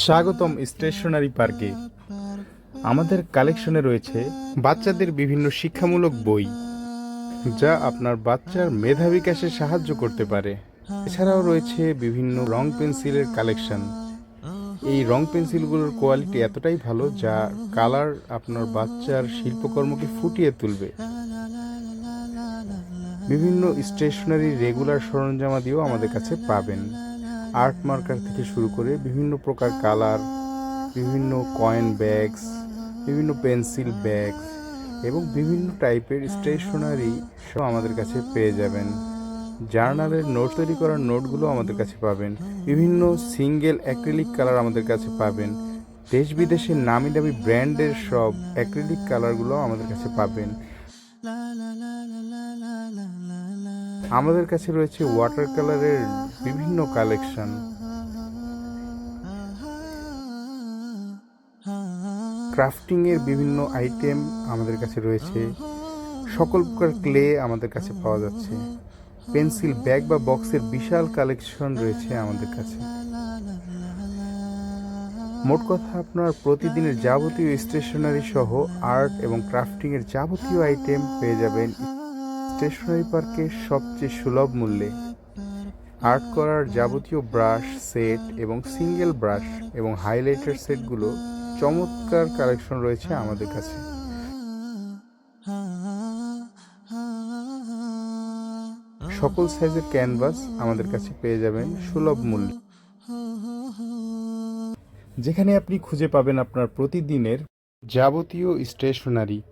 স্বাগতম স্টেশনারি পার্কে। আমাদের কালেকশনে রয়েছে বাচ্চাদের বিভিন্ন শিক্ষামূলক বই, যা আপনার বাচ্চার মেধা বিকাশে সাহায্য করতে পারে। এছাড়াও রয়েছে বিভিন্ন রং পেন্সিলের কালেকশন। এই রং পেন্সিলগুলোর কোয়ালিটি এতটাই ভালো, যা কালার আপনার বাচ্চার শিল্পকর্মকে ফুটিয়ে তুলবে। বিভিন্ন স্টেশনারি রেগুলার সরঞ্জামাদিও আমাদের কাছে পাবেন। আর্ট মার্কার থেকে শুরু করে বিভিন্ন প্রকার কালার বিভিন্ন কয়েন ব্যাগস বিভিন্ন পেন্সিল ব্যাগস এবং বিভিন্ন টাইপের স্টেশনারি সব আমাদের কাছে পেয়ে যাবেন। জার্নালের নোট তৈরি করার নোটগুলো আমাদের কাছে পাবেন। বিভিন্ন সিঙ্গেল অ্যাক্রিলিক কালার আমাদের কাছে পাবেন। দেশ বিদেশের নামি দামি ব্র্যান্ডের সব অ্যাক্রিলিক কালারগুলো আমাদের কাছে পাবেন। আমাদের কাছে রয়েছে ওয়াটার কালারের বিভিন্ন কালেকশন ক্রাফটিং এর বিভিন্ন আইটেম আমাদের কাছে রয়েছে। সকল প্রকার ক্লে আমাদের কাছে পাওয়া যাচ্ছে। পেন্সিল ব্যাগ বা বক্সের বিশাল কালেকশন রয়েছে আমাদের কাছে। মোট কথা আপনার প্রতিদিনের যাবতীয় স্টেশনারি সহ আর্ট এবং ক্রাফটিং এর যাবতীয় আইটেম পেয়ে যাবেন স্টেশনারি পার্কে সবচেয়ে সুলভ মূল্যে। আর্ট করার যাবতীয় ব্রাশ, সেট এবং সিঙ্গেল ব্রাশ এবং হাইলাইটার সেটগুলো চমৎকার কালেকশন রয়েছে আমাদের কাছে। সকল সাইজের ক্যানভাস আমাদের কাছে পেয়ে যাবেন সুলভ মূল্যে। যেখানে আপনি খুঁজে পাবেন আপনার প্রতিদিনের যাবতীয় স্টেশনারি